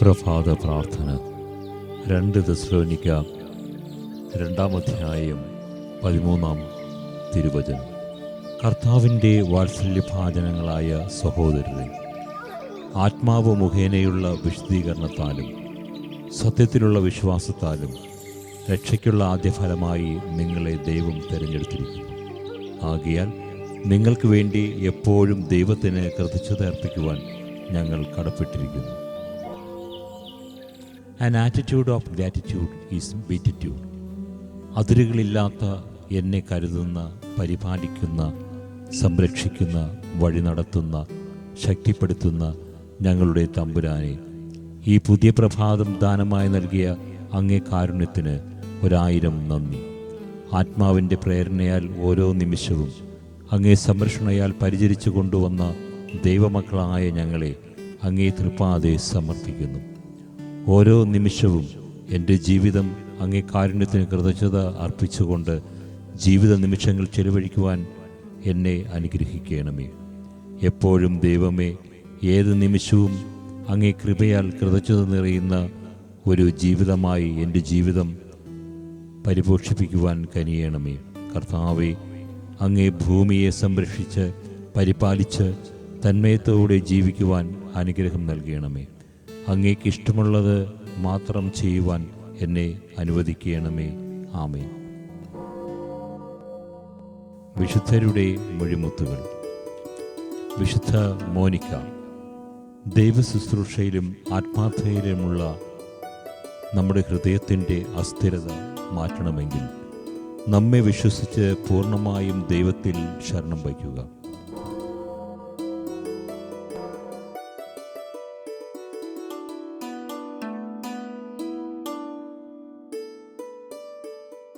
പ്രഭാത പ്രാർത്ഥന. രണ്ട് ദശ്രോനിക്ക രണ്ടാം അധ്യായം പതിമൂന്നാം തിരുവചനം. കർത്താവിന്റെ വാത്സല്യഭാചനങ്ങളായ സഹോദരരെ ആത്മാവ് മുഖേനയുള്ള വിശദീകരണത്താലും സത്യത്തിലുള്ള വിശ്വാസത്താലും രക്ഷയ്ക്കുള്ള ആദ്യഫലമായി നിങ്ങളെ ദൈവം തിരഞ്ഞെടുത്തിരിക്കുന്നു. ആകിയാൽ നിങ്ങൾക്ക് വേണ്ടി എപ്പോഴും ദൈവത്തിന് കൃതജ്ഞത അർപ്പിക്കുവാൻ ഞങ്ങൾ കടപ്പെട്ടിരിക്കുന്നു. An attitude of gratitude is beatitude അതിരുകളില്ലാത്ത എന്നെ കരുതുന്ന പരിപാലിക്കുന്ന സംരക്ഷിക്കുന്ന വഴി നടത്തുന്ന ശക്തിപ്പെടുത്തുന്ന ഞങ്ങളുടെ തമ്പുരാനെ ഈ പുതിയ പ്രഭാതം ദാനമായി നൽകിയ അങ്ങേ കാരുണ്യത്തിന് ഒരായിരം നന്ദി. ആത്മാവിന്റെ പ്രേരണയാൽ ഓരോ നിമിഷവും അങ്ങേ സംരക്ഷണയാൽ പരിചരിച്ചു കൊണ്ടുവന്ന ദൈവമക്കളായ ഞങ്ങളെ അങ്ങേ തൃപ്പാതെ സമർപ്പിക്കുന്നു. ഓരോ നിമിഷവും എന്റെ ജീവിതം അങ്ങേ കാരുണ്യത്തിന് കൃതജ്ഞത അർപ്പിച്ചുകൊണ്ട് ജീവിത നിമിഷങ്ങൾ ചെലവഴിക്കുവാൻ എന്നെ അനുഗ്രഹിക്കണമേ. എപ്പോഴും ദൈവമേ ഏത് നിമിഷവും അങ്ങേ കൃപയാൽ കൃതജ്ഞത നിറയുന്ന ഒരു ജീവിതമായി എന്റെ ജീവിതം പരിപോഷിപ്പിക്കുവാൻ കനിയണമേ. കർത്താവെ അങ്ങേ ഭൂമിയെ സംരക്ഷിച്ച് പരിപാലിച്ച് തന്മയത്തോടെ ജീവിക്കുവാൻ അനുഗ്രഹം നൽകണമേ. അങ്ങേക്ക് ഇഷ്ടമുള്ളത് മാത്രം ചെയ്യുവാൻ എന്നെ അനുവദിക്കണമേ. ആമേ വിശുദ്ധരുടെ മൊഴിമുത്തുകൾ. വിശുദ്ധ മോനിക്ക ദൈവശുശ്രൂഷയിലും ആത്മാർത്ഥയിലുമുള്ള നമ്മുടെ ഹൃദയത്തിന്റെ അസ്ഥിരത മാറ്റണമെങ്കിൽ നമ്മെ വിശ്വസിച്ച് പൂർണമായും ദൈവത്തിൽ ശരണം വയ്ക്കുക.